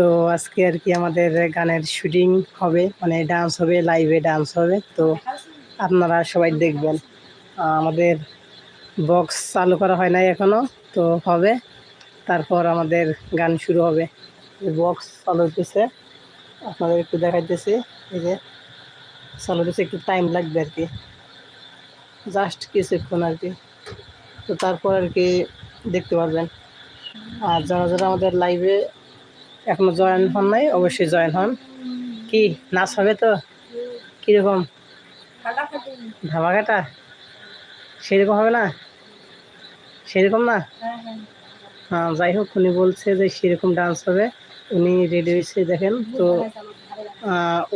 তো আজকে আর কি আমাদের গানের শুটিং হবে মানে ডান্স হবে লাইভে ডান্স হবে। তো আপনারা সবাই দেখবেন। আমাদের বক্স চালু করা হয় নাই এখনও, তো হবে। তারপর আমাদের গান শুরু হবে। বক্স চালু হতেছে আপনাদের একটু দেখাইতেছি, এই যে চালু হতেছে একটু টাইম লাগবে আর কি। জাস্ট কিছুক্ষণ আর কি। তো তারপর আর কি দেখতে পারবেন। আর যারা যারা আমাদের লাইভে এখনও জয়েন হন নাই, অবশ্যই জয়েন হন। কি, নাচ হবে তো? কীরকম? ধামাকাটা? সেরকম হবে না? সেরকম না? হ্যাঁ যাই হোক, উনি বলছে যে সেরকম ডান্স হবে। উনি রেডি হয়েছে, দেখেন। তো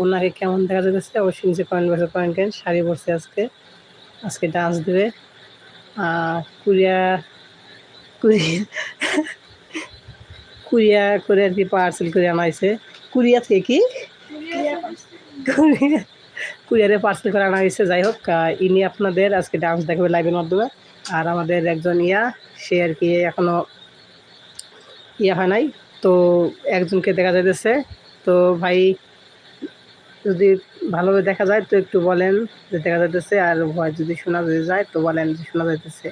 ওনাকে কেমন দেখা যাচ্ছে অবশ্যই নিচে কমেন্ট বক্সে কমেন্ট করেন শাড়ি পরছে আজকে। আজকে ডান্স দেবে। কুরিয়া কুরিয়া কুরিয়া করে আর কি পার্সেল করে আনা হয়েছে কুরিয়া থেকে কি কুরিয়া কুরিয়ারে পার্সেল করে আনা হয়েছে যাই হোক ইনি আপনাদের আজকে ডান্স দেখাবে লাইভের মাধ্যমে। আর আমাদের একজন ইয়া, সে আর কি এখনও ইয়া হয় নাই। তো একজনকে দেখা যাইতেছে। তো ভাই, যদি ভালোভাবে দেখা যায় তো একটু বলেন যে দেখা যাইতেছে। আর ভয় যদি শোনা যায় তো বলেন যে শোনা যাইতেছে।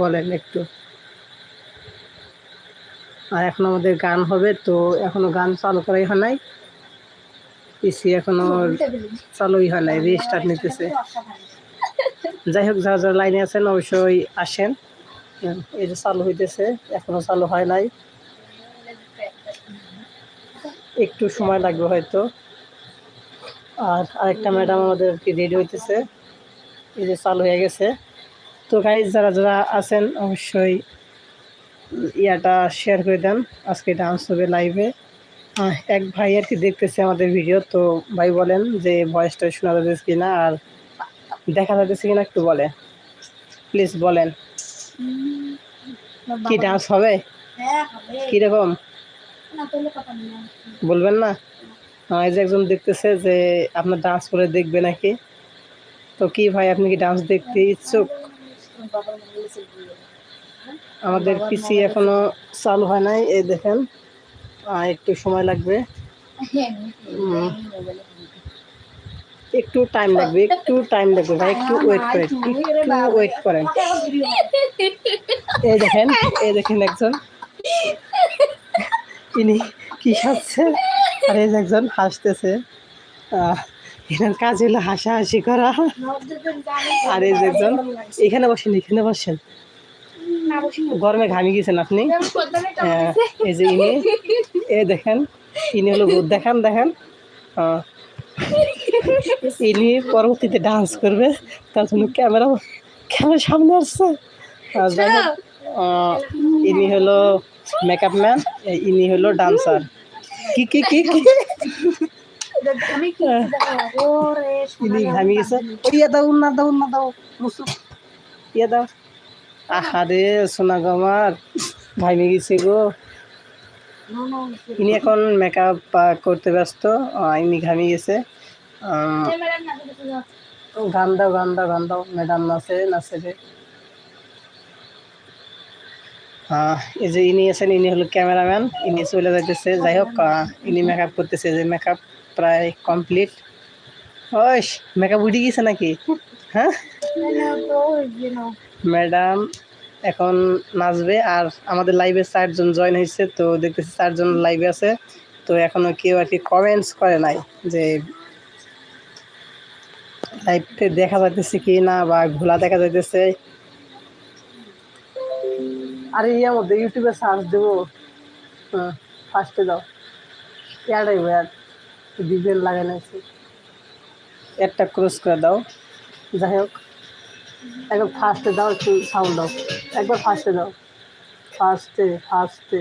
বলেন একটু। আর এখন আমাদের গান হবে, তো এখনও গান চালু করাই হয় নাই। পিসি এখনও চালুই হয় নাই রিস্টার্ট নিতেছে। যাই হোক, যারা যারা লাইনে আছেন অবশ্যই আসেন। এই যে চালু হইতেছে, এখনও চালু হয় নাই। একটু সময় লাগবে হয়তো। আর আরেকটা ম্যাডাম আমাদের কি রেডি হইতেছে। এই যে চালু হয়ে গেছে। তো গাইজ যারা যারা আছেন অবশ্যই ইয়াটা শেয়ার করে দেন। আজকে ডান্স হবে লাইভে এক ভাই আর কি দেখতেছে আমাদের ভিডিও তো ভাই বলেন যে ভয়েসটা শোনা যাচ্ছে কিনা আর দেখা যাচ্ছে কিনা একটু বলে। প্লিজ বলেন। কি ডান্স হবে? কীরকম? বলবেন না? এই যে একজন দেখতেছে যে আপনার ডান্স করে দেখবে নাকি? তো কি ভাই আপনি কি ডান্স দেখতে ইচ্ছুক? আমাদের পিসি এখনও চালু হয় নাই, এই দেখেন। একটু সময় লাগবে। একটু টাইম লাগবে, একটু টাইম লাগবে ভাই, একটু ওয়েট করেন, একটু ওয়েট করেন। এই দেখেন এই দেখেন একজন। ইনি কি হাসছে? আর এই একজন হাসতেছে। এনার কাজ হলো হাসাহাসি করা। আর এই একজন, এখানে বসেন এখানে বসেন। গরমে ঘামি গেছেন আপনি? হ্যাঁ, এই যে ইনি। এই দেখেন ইনি হলো দেখান দেখেন। ইনি পরবর্তীতে ডান্স করবে। তার জন্য ক্যামেরা ক্যামেরা সামনে আসছে। ইনি হলো মেকআপ ম্যান ইনি হলো ডান্সার কি কি কি কি? ইনি ঘামি গেছে। ইয়ে দাও না দাও না দাও মুসু ইয়ে দাও। আহারে সোনা গো আমার। ঘামি গেছে গো। ইনি এখন মেকআপ করতে ব্যস্ত। আহ, ইনি ঘামি গেছে। গান দাও গান দাও গান দাও। ম্যাডাম নাচে নাচে রে। এই যে ইনি আছেন ইনি হলো ক্যামেরাম্যান। ইনি চলে যাইতেছে। যাই হোক ইনি মেকআপ করতেছে। যে মেকআপ প্রায় কমপ্লিট ওই মেকআপ উঠে গেছে নাকি? হ্যাঁ? ম্যাডাম এখন নাচবে আর আমাদের লাইভে চারজন জয়েন হয়েছে তো দেখতেছি চারজন লাইভে আছে। তো এখনও কেউ আর কি কমেন্টস করে নাই যে লাইভে দেখা যাইতেছে কি না বা ঘোলা দেখা যাইতেছে। আরে ইয়ার মধ্যে ইউটিউবে সার্চ দেবো। হ্যাঁ। ফার্স্টে দাও। এয়ারটাই ইয়ার ডিজেল লাগানো আছে একটা ক্রস করে দাও। যাই হোক। একবার ফার্স্টে দাও একটু সাউন্ড দাও একবার ফার্স্টে দাও। ফার্স্টে ফার্স্টে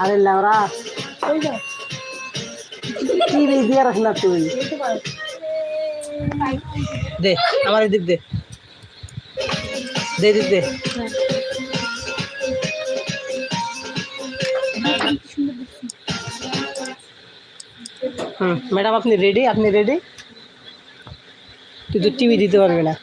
আরে লেওরা। কি দিয়ে রাখ না তুই দে আমার এদিক দে। দে দিক দে। হুম ম্যাডাম আপনি রেডি আপনি রেডি তুই তো টিভি দিতে পারবি না।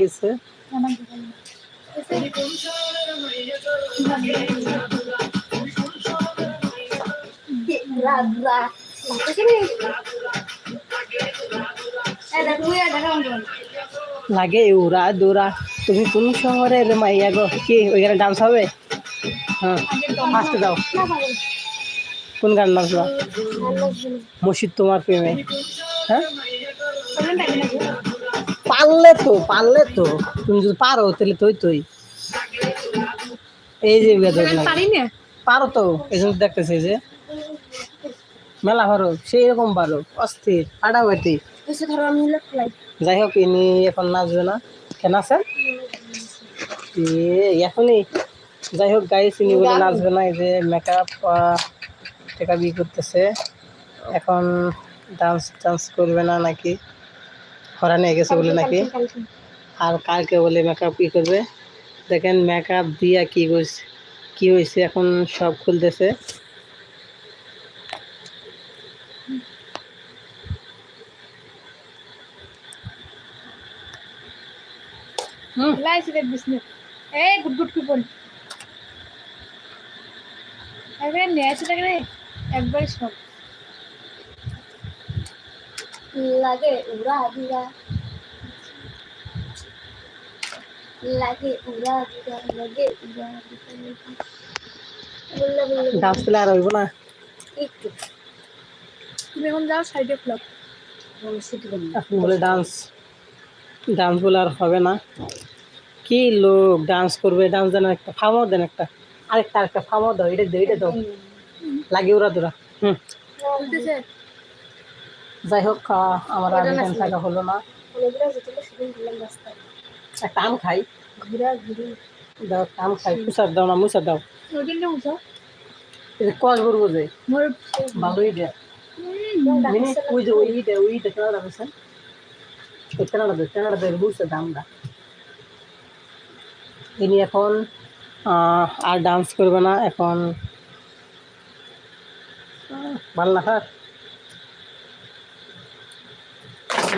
গেছে। লাগে উড়া দৌড়া তুমি কোন শহরে শহরের মাইয়া গো? কি ওইখানে ডান্স হবে? হ্যাঁ ফার্স্টে দাও কোন গান নাচবা? মসজিদ তোমার প্রেমে। হ্যাঁ? পারলে তো পারলে তো। তুমি যদি পারো তাহলে তুই তুই এই যে পারি তো এই জন্য দেখতেছে যে। মেলা পারো সেই রকম পারো অস্থির ফ্লাই যাই হোক ইনি এখন নাচবে না। কেন আছেন এ এখনই। যাই হোক গাইস ইনি বলে নাচবে না এই যে মেকআপ টেকআপ ই করতেছে। এখন ডান্স টান্স করবে না নাকি? হরানি হয়ে গেছে বলে নাকি? আর কালকে বলে মেকআপ ই করবে? দেখেন মেকআপ দিয়া কি করছে কি হয়েছে এখন সব খুলতেছে। এই গুড গুড একবার সব। লাগে উড়া দিরা লাগে উড়া দিরা লাগে উড়া দিরা বললে ডান্স পেলে আর হইব না। একটু। তুমি এখন যাও সাইডে ফ্লপ সেটি বলি এখন বলে ডান্স ডান্স বলে আর হবে না। কি লোক ডান্স করবে? ডান্স দেন একটা ফার্মও দেন একটা। আরেকটা আরেকটা ফার্মও দাও এটা দাও এটা দাও। লাগে ওরা তোরা হুম। বলতেছে যাই হোক আমার আর এখানে থাকা হলো না। একটা আম খাই। দাও আম খাই। মুসার দাও না মুসার দাও। কস করব যে ভালোই দেয় ওই যে ওই দে ওই দে কেনাডা বেছেন ওই কেনাডা দে বুঝছে দামটা। ইনি এখন আর ডান্স করবে না এখন ভালো ভালো না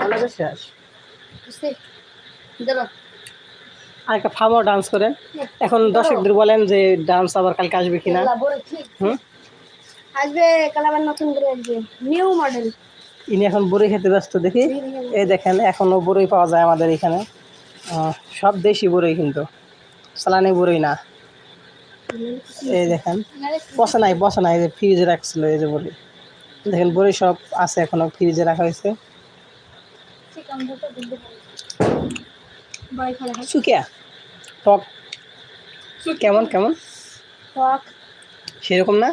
ভালো শেষ আর একটা ফার্মও ডান্স করেন এখন দর্শকদের বলেন যে ডান্স আবার কালকে আসবে কিনা। বড় ঠিক হুম? আসবে কালাবার নতুন করে আসবে। নিউ মডেল ইনি এখন বড়ি খেতে ব্যস্ত দেখি। এই দেখেন এখনও বড়ই পাওয়া যায় আমাদের এখানে। সব দেশি বড়ই কিন্তু। সালানি বড়ই না। এই দেখেন। বসে নাই বসে নাই যে ফ্রিজে রাখছিল এই যে বড়ি দেখেন বড়ি সব আছে এখনও ফ্রিজে রাখা হয়েছে। টক কেমন কেমন? টক সেরকম না?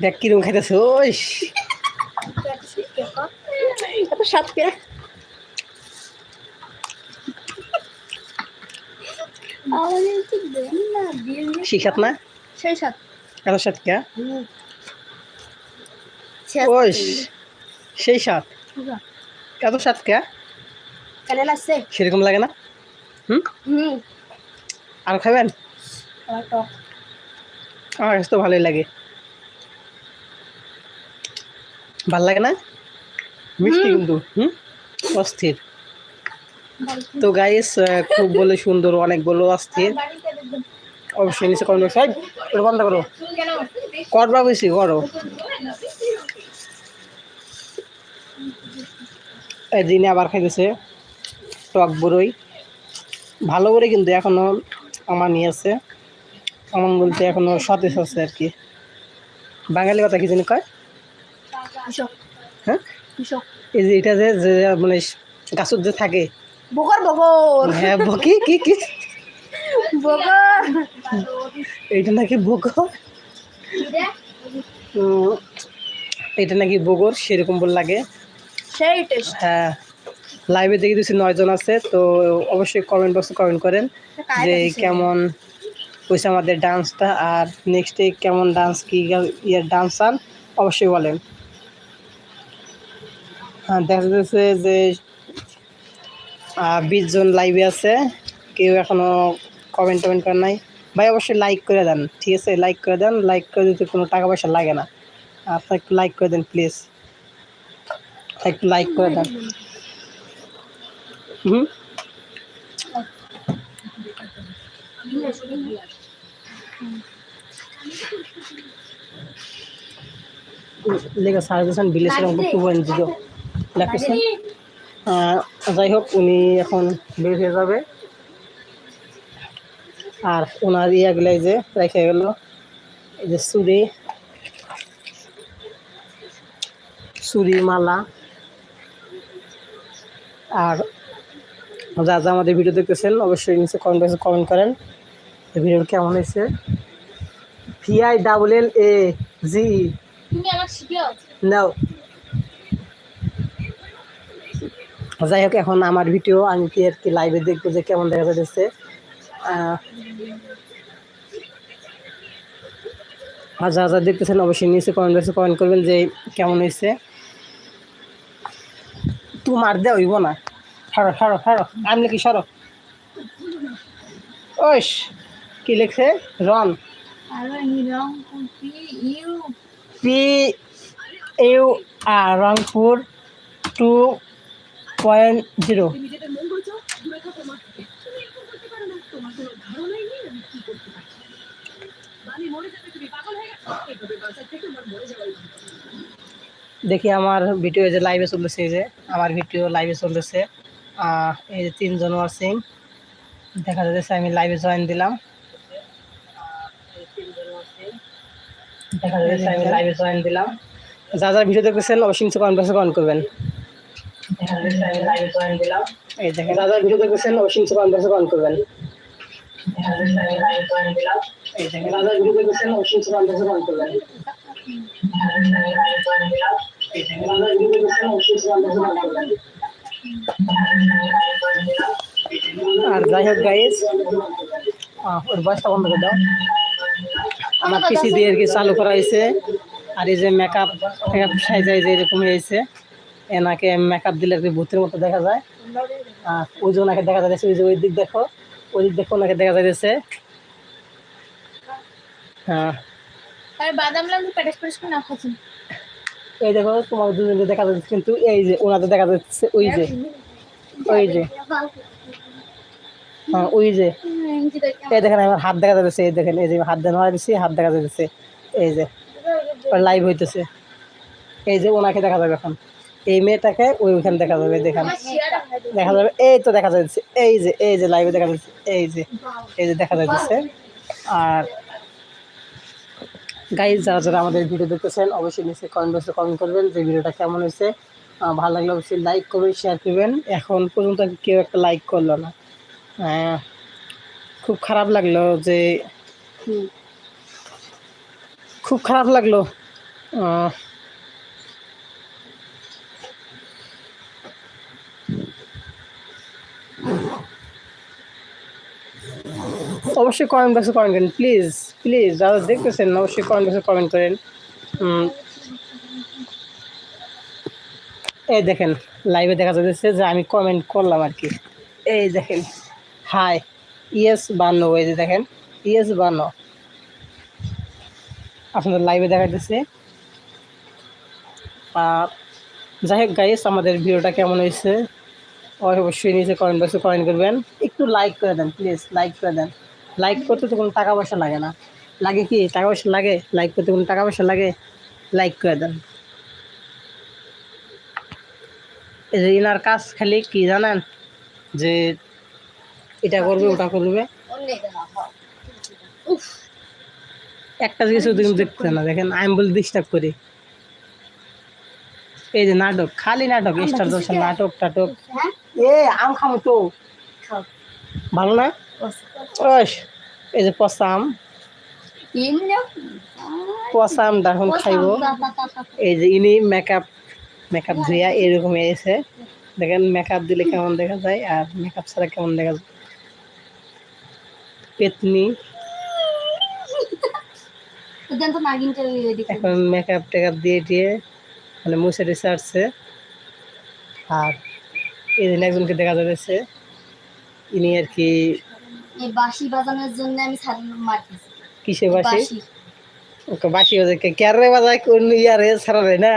দেখ কীরকম খাইতেছে এত আমাদের না দিয়ে শিখাত না? সেই সাত। এত কে সেই স্বাদ এত স্বাদ কে? কানে লাগছে সেরকম লাগে না? হুম? হুম। আর খাবেন? আমার কাছে তো ভালোই লাগে। ভালো লাগে না? মিষ্টি কিন্তু হুম? অস্থির। তো গাইস খুব বলে সুন্দর অনেক বলো অস্থির। অবশ্যই নিচে কমেন্ট ওটা বন্ধ করো। করবা বেশি করো। দিনে আবার খাইতেছে টক বড়ই ভালো করে কিন্তু এখনও আমার নিয়ে আছে। আমার বলতে এখনও সতেজ আছে আর কি। বাঙালি কথা কি জানি কয়? হ্যাঁ? এই যে এটা যে মানে গাছত যে থাকে। বকর বকর। হ্যাঁ ব- কি কি বকর। এইটা নাকি বগর উম, এটা নাকি বগর সেরকম বল লাগে। সেই টেস্ট হ্যাঁ লাইভে দেখে দিচ্ছি নয়জন আছে তো অবশ্যই কমেন্ট বক্সে কমেন্ট করেন যে কেমন হয়েছে আমাদের ডান্সটা আর নেক্সটে কেমন ডান্স কি ইয়ের ডান্স আন অবশ্যই বলেন। হ্যাঁ দেখা যাচ্ছে যে বিশ জন লাইভে আছে কেউ এখনও কমেন্ট টমেন্ট করেন নাই। ভাই অবশ্যই লাইক করে দেন ঠিক আছে? লাইক করে দেন লাইক করে দিতে কোনো টাকা পয়সা লাগে না। আপনার একটু লাইক করে দেন প্লিজ একটু লাইক করে দেন। হুম? লেখা suggestion number two point zero লেখেছেন যাই হোক, উনি এখন বের হয়ে যাবে। আর ওনার ইয়াগুলো এই যে রেখে গেল, এই যে চুড়ি চুড়ি মালা। আর যা যা আমাদের ভিডিও দেখতেছেন অবশ্যই নিচে কমেন্ট বক্সে কমেন্ট করেন ভিডিও কেমন হয়েছে। V I double L A G now. যাই হোক এখন আমার ভিডিও আমি কি আর কি লাইভে দেখব যে কেমন দেখা যাচ্ছে। আর যা যা দেখতেছেন অবশ্যই নিচে কমেন্ট বক্সে কমেন্ট করবেন যে কেমন হয়েছে। তোমার দেওয়া হইব না। সরো সরো সরো আমি নাকি সরো? ওইস কি লিখছে? রন। P U R Rangpur two point zero. দেখি আমার ভিডিও যে লাইভে চলতেছে, এই যে আমার ভিডিও লাইভে চলতেছে। এই যে লাইভে জয়েন দিলাম দেখা যাচ্ছে আমি লাইভে জয়েন দিলাম। দেখা যাচ্ছে আমি লাইভে জয়েন দিলাম। যা যা ভিডিও দেখতেছেন, অবশ্যই নিচে কমেন্ট বক্সে করবেন। এই দেখেন, যা যা ভিডিও দেখতেছেন, অবশ্যই এই দেখেন, যা যা ভিডিও দেখতেছেন, অবশ্যই কমেন্ট করবেন। আর যাই হোক গাইজ ওর বয়সটা বন্ধ করে দাও। আমার পিসি দিয়ে আর কি চালু করা হয়েছে। আর এই যে মেকআপ মেকআপ সাইজাই যে এরকম হয়েছে। এনাকে মেকআপ দিলে আর কি ভূতের মতো দেখা যায়। আর ওই যে ওনাকে দেখা যাচ্ছে ওই যে ওই দিক দেখো ওই দিক দেখো ওনাকে দেখা যাচ্ছে হ্যাঁ। আর বাদাম লাগবে প্যাটেস প্যাটেস করে না খাচ্ছি। এই দেখো, তোমার দুজনকে দেখা যাচ্ছে, কিন্তু এই যে ওনাদের দেখা যাচ্ছে, ওই যে ওই যে। হ্যাঁ ওই যে। এই দেখেন, আমার হাত দেখা যাচ্ছে, এই দেখেন, এই যে হাত দেওয়া দিচ্ছি হাত দেখা যাচ্ছে, এই যে লাইভ হইতেছে। এই যে ওনাকে দেখা যাবে এখন। এই মেয়েটাকে ওই ওখানে দেখা যাবে, দেখেন। দেখা যাবে, এই তো দেখা যাচ্ছে, এই যে এই যে লাইভে দেখা যাচ্ছে, এই যে এই যে দেখা যাচ্ছে। আর গাইজ যারা যারা আমাদের ভিডিও দেখতেছেন অবশ্যই নিচে কমেন্ট বক্সে কমেন্ট করবেন যে ভিডিওটা কেমন হয়েছে। ভালো লাগলে অবশ্যই লাইক করবেন শেয়ার করবেন। এখন পর্যন্ত কেউ একটা লাইক করল না। খুব খারাপ লাগল যে খুব খারাপ লাগল। অবশ্যই কমেন্ট বক্সে কমেন্ট করেন প্লিজ প্লিজ যারা দেখতেছেন, অবশ্যই কমেন্ট বক্সে কমেন্ট করেন। এই দেখেন লাইভে দেখা যাচ্ছে যে আমি কমেন্ট করলাম আর কি। এই দেখেন হাই ইয়েস বান্ন ওই যে দেখেন ইয়েস বান্ন আপনাদের লাইভে দেখা যাচ্ছে। আর যাই হোক গাইস আমাদের ভিডিওটা কেমন হয়েছে, অবশ্যই নিচে কমেন্ট বক্সে কমেন্ট করবেন। একটু লাইক করে দেন প্লিজ লাইক করে দেন। লাইক করতে তো কোনো টাকা পয়সা লাগে না। লাগে কি? টাকা পয়সা লাগে? লাইক করতে কোনো টাকা পয়সা লাগে? লাইক করে দেন। ইনার কাজ খালি কি জানেন? যে এটা করবে ওটা করবে। একটা কিছু দেখতে না। দেখেন আমি বলে ডিস্টার্ব করি। এই যে নাটক খালি নাটক স্টার দর্শন নাটক টাটক। এ আম খামো তো। ভালো না? এই যে পচা আমটা এখন খাইবো। এই যে ইনি মেকআপ মেকআপ ধুইয়া এরকম এসে দেখেন মেকআপ দিলে কেমন দেখা যায় আর মেকআপ ছাড়া কেমন দেখা যায়। পেতনি। এখন মেকআপ টেকআপ দিয়ে দিয়ে মানে মুছে টুছে আসছে আর এই দিন একজনকে দেখা যাচ্ছে ইনি আর কি এই বাঁশি বাজানোর জন্য আমি ছাড়ানো কিসে বাঁশি? ওকে বাসি বাজায় ক্যারে বাজায় কোন ইয়ারে না?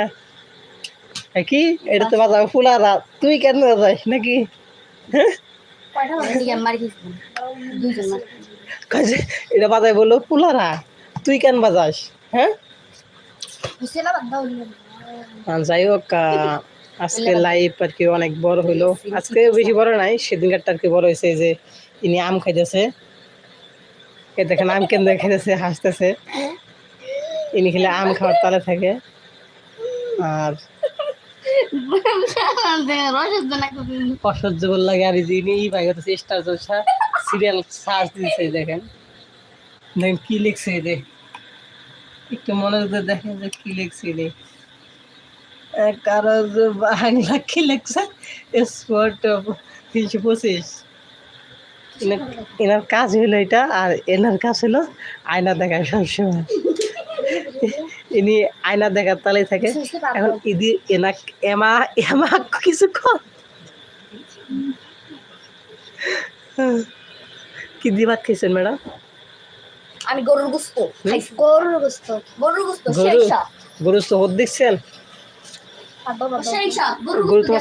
কি? এটা তো বাজাও ফুলারা তুই কেন বাজাই নাকি? এটা বলল পুলারা তুই কেন বাজাস? হ্যাঁ? যাই হোক আজকে লাইভ আর কি অনেক বড় হইল। আজকে বেশি বড় নাই সেদিনকারটা আর কি বড় হয়েছে যে ইনি আম খাইতেছে। এ দেখেন, আম কেন খাইতেছে, হাসতেছে। ইনি খেলে আম খাওয়ার তালে থাকে। আর অসহ্য বল লাগে, আর ইনি ই পাই গেছে স্টার জলসা সিরিয়াল সার্চ দিয়েছে দেখেন। দেখেন কি লিখছে এদের একটু মনে করে দেখেন যে কি লিখছে এদের কারও বাংলা কি লিখছে? স্পোর্ট তিনশো পঁচিশ। এনার- কাজ হলো এটা আর এনার কাজ হলো আয়না দেখায় সবসময়। ইনি আয়না দেখার তালে থাকে। এখন ইদি এনা এমা এমা কিছু কি দিয়ে ভাত খাইছেন ম্যাডাম? আমি গরুর গোস্ত গরুর গোস্ত গরুর গোস্ত গরু গরু দেখছেন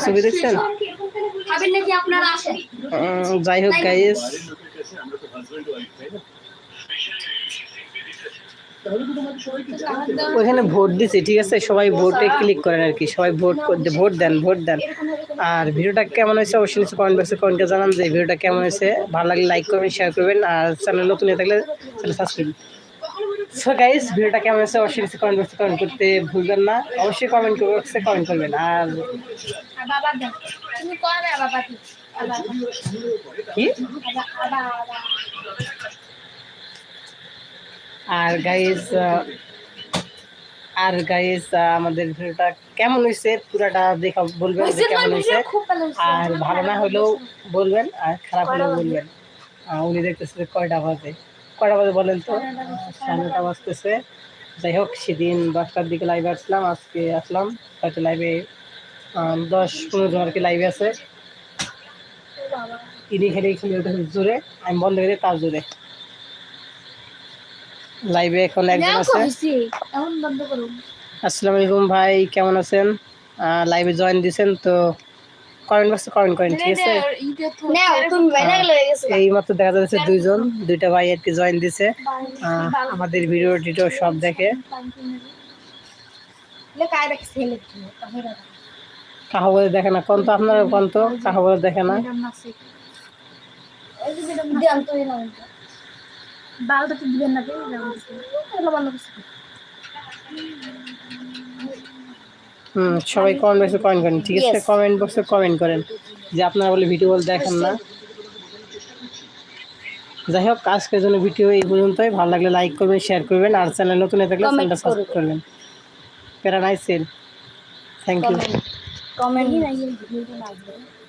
ছবি দেখছেন? যাই হোক গাইস ওইখানে ভোট দিছে ঠিক আছে? সবাই ভোটে ক্লিক করেন আর কি। সবাই ভোট করতে ভোট দেন ভোট দেন। আর ভিডিওটা কেমন হয়েছে অবশ্যই নিচে কমেন্ট বক্সে কমেন্টে জানান যে ভিডিওটা কেমন হয়েছে। ভালো লাগলে লাইক করবেন শেয়ার করবেন। আর চ্যানেল নতুন হয়ে থাকলে চ্যানেল সাবস্ক্রাইব সো গাইস ভিডিওটা কেমন হয়েছে? অবশ্যই নিচে কমেন্ট বক্সে কমেন্ট করতে ভুলবেন না। অবশ্যই কমেন্ট বক্সে কমেন্ট করবেন। আর কি? আর গাইস আর গাইজ আমাদের ভিডিওটা কেমন হয়েছে? পুরাটা দেখা বলবেন যে কেমন হয়েছে? আর ভালো না হলেও বলবেন আর খারাপ হলেও বলবেন। উনি দেখতেছে কয়টা বাজে। কয়টা বাজে বলেন তো? সাড়ে নটা বাজতেছে। যাই হোক সেদিন দশটার দিকে লাইভে আসলাম আজকে আসলাম। হয়তো লাইভে দশ পনেরো জন আর কি লাইভে আছে। ইনি খেলে খেলে জোরে আমি বন্ধ করে তার জোরে। লাইভে এখন একজন আছে। আসসালামু আলাইকুম ভাই কেমন আছেন? লাইভে জয়েন দিয়েছেন তো কমেন্ট বক্সে কমেন্ট করেন ঠিক আছে? হয়ে এই মাত্র দেখা যাচ্ছে দুইজন দুইটা ভাই আর কি জয়েন দিছে। আহ, আমাদের ভিডিও টিডিও সব দেখে। কাহা বলে দেখে না কোন তো আপনারা কোন তো কাহা বলে দেখে না। দিয়াম তো না বালটা তো দিবেন না পেয়ে এগুলো বন্ধ করছি হুম সবাই কমেন্ট বক্সে কমেন্ট করেন ঠিক আছে? কমেন্ট বক্সে কমেন্ট করেন যে আপনারা বলে ভিডিও বল দেখেন না। যাই হোক আজকের জন্য ভিডিও এই পর্যন্তই। ভালো লাগলে লাইক করবেন শেয়ার করবেন আর চ্যানেল নতুন হয়ে থাকলে চ্যানেলটা সাবস্ক্রাইব করবেন। প্যারা nice thank you comment comment